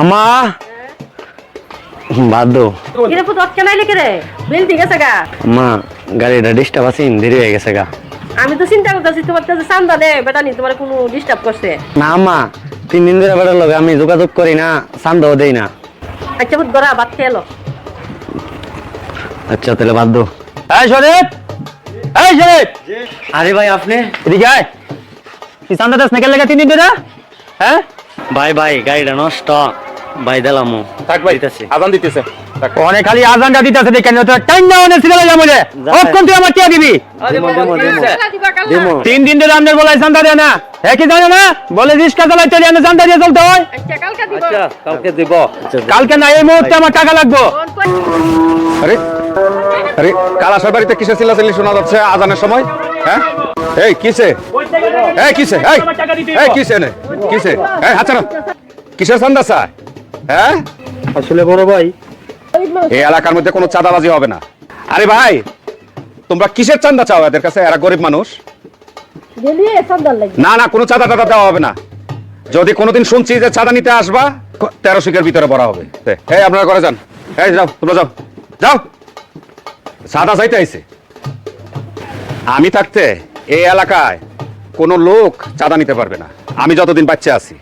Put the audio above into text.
আমা বাদ অটকে নাই লিখে রে বিল ঠিক আছে গা। মা গাড়িটা ডিস্টার্ব আছে দেরি হয়ে গেছে গা। আমি তো চিন্তা করতেছি তোমার কাছে চান্দা দে বেটা নি তোমার কোনো ডিস্টার্ব করছে। না মা তিন দিন ধরে বেড়ার লগে আমি যোগাযোগ করি না চান্দাও দেই না। আচ্ছা পুত গড়া খেয়ে এলো আচ্ছা তাহলে বাদ দো এই শরীফ! এই শরীফ! আরে ভাই আপনি? এদিকে আয়। তুই চান্দা দাস নাকি লেগে তিন দিন ধরে? হ্যাঁ? ভাই ভাই গাড়িটা নষ্ট। ভাই দিলাম থাক ভাই আজান দিতেছে। অনেক খালি আজানটা দিতেছে দেখেন তো টাইম না অনেক সিরিয়াল যাব রে যা। তুই আমার টিয়া দিবি? দিমো দিমো। দিমো। দিমো। তিন দিন ধরে আপনার বলে চান্দা দেয় না। হ্যাঁ কি জানে না? বলে রিক্সা চালাইতে জানে চান্দা দিয়ে চলতে হয়। আচ্ছা কালকে দিব। আচ্ছা কালকে দিব। আচ্ছা না এই মুহূর্তে আমার টাকা লাগবো। আরে আরে কালাসার বাড়িতে কিসের চিল্লাচিল্লি শোনা যাচ্ছে আজানের সময়? হ্যাঁ? এই কিসে? এই কিসে? এই কিসে নে কিসে? এই হাত ছাড়ো কিসের চান্দা চায়? হ্যাঁ? আসলে বড় ভাই এই এলাকার মধ্যে কোনো চাঁদাবাজি হবে না। আরে ভাই তোমরা কিসের চান্দা চাও এদের কাছে? এরা গরিব মানুষ। না না কোনো চাঁদা টাদা দেওয়া হবে না। যদি কোনোদিন শুনছি যে চাঁদা নিতে আসবা তেরো শিখের ভিতরে ভরা হবে। এই আপনারা করে যান। এই যাও তোমরা যাও। যাও। চাঁদা চাইতে আইছে। আমি থাকতে এই এলাকায় কোনো লোক চাঁদা নিতে পারবে না। আমি যতদিন বাচ্চা আছি।